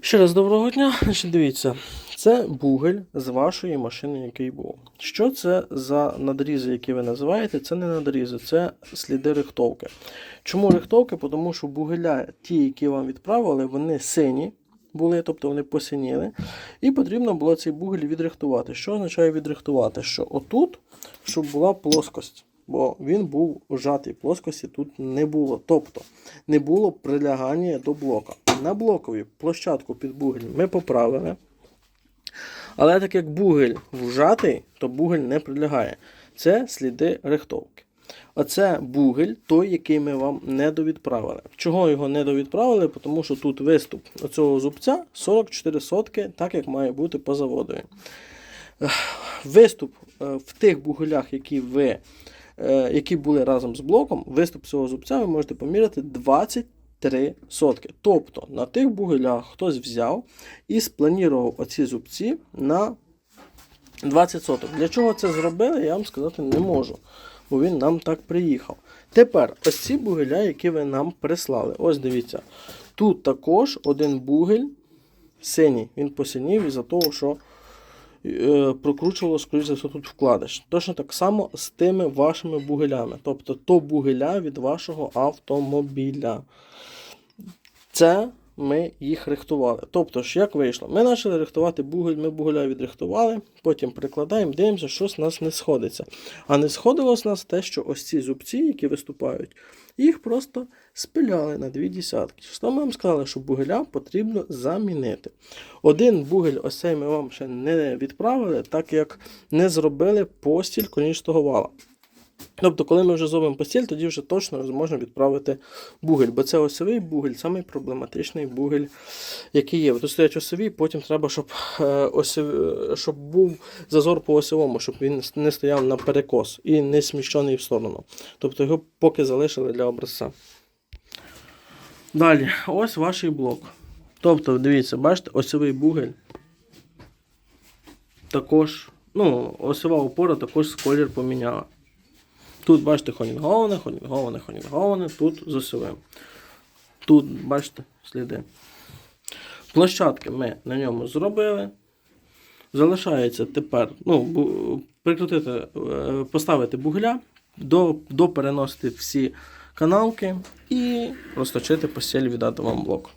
Ще раз доброго дня. Значить, дивіться, це бугель з вашої машини, який був. Що це за надрізи, які ви називаєте? Це не надрізи, це сліди рихтовки. Чому рихтовки? Тому що бугеля, ті, які вам відправили, вони сині були, тобто вони посиніли. І потрібно було цей бугель відрихтувати. Що означає відрихтувати? Що отут, щоб була плоскость. Бо він був вжатий, плоскості тут не було. Тобто не було прилягання до блока на блокові площадку під бугель ми поправили. Але так як бугель вжатий, то бугель не прилягає. Це сліди рихтовки. Оце бугель, той, який ми вам не довідправили. Чого його недовідправили? Тому що тут виступ цього зубця 44 сотки, так як має бути по заводою. Виступ е, в тих бугелях, які ви, е, які були разом з блоком, виступ цього зубця ви можете поміряти 20 3 сотки. Тобто на тих бугелях хтось взяв і спланірував оці зубці на 20 соток. Для чого це зробили, я вам сказати не можу, бо він нам так приїхав. Тепер ось ці бугеля, які ви нам прислали. Ось дивіться. Тут також один бугель синій, він посинів із-за того, що прокручувало, скоріш за все, тут вкладиш. Точно так само з тими вашими бугелями. Тобто то бугеля від вашого автомобіля. Це ми їх рихтували. Тобто, ж як вийшло? Ми почали рихтувати бугель, ми бугеля відрихтували, потім прикладаємо, дивимося, щось у нас не сходиться. А не сходилось у нас те, що ось ці зубці, які виступають, їх просто спиляли на дві десятки. Що ми вам сказали, що бугеля потрібно замінити. Один бугель, ось цей ми вам ще не відправили, так як не зробили постіль конічного вала. Тобто, коли ми вже зробимо постіль, тоді вже точно зможемо відправити бугель. Бо це осьовий бугель, самий проблематичний бугель, який є. Тут стоять осьові, потім треба, щоб, е, осьов- щоб був зазор по осьовому, щоб він не стояв на перекос і не сміщений в сторону. Тобто його поки залишили для образця. Далі, ось ваш блок. Тобто, дивіться, бачите, осьовий бугель. Також, ну, осьова опора також колір поміняла. Тут, бачите, хонінговане, хонінговане, хонінговане, тут з. Тут, бачите, сліди. Площадки ми на ньому зробили. Залишається тепер ну, прикрутити, е, поставити бугля, до, допереносити всі каналки і розточити постіль віддати вам блок.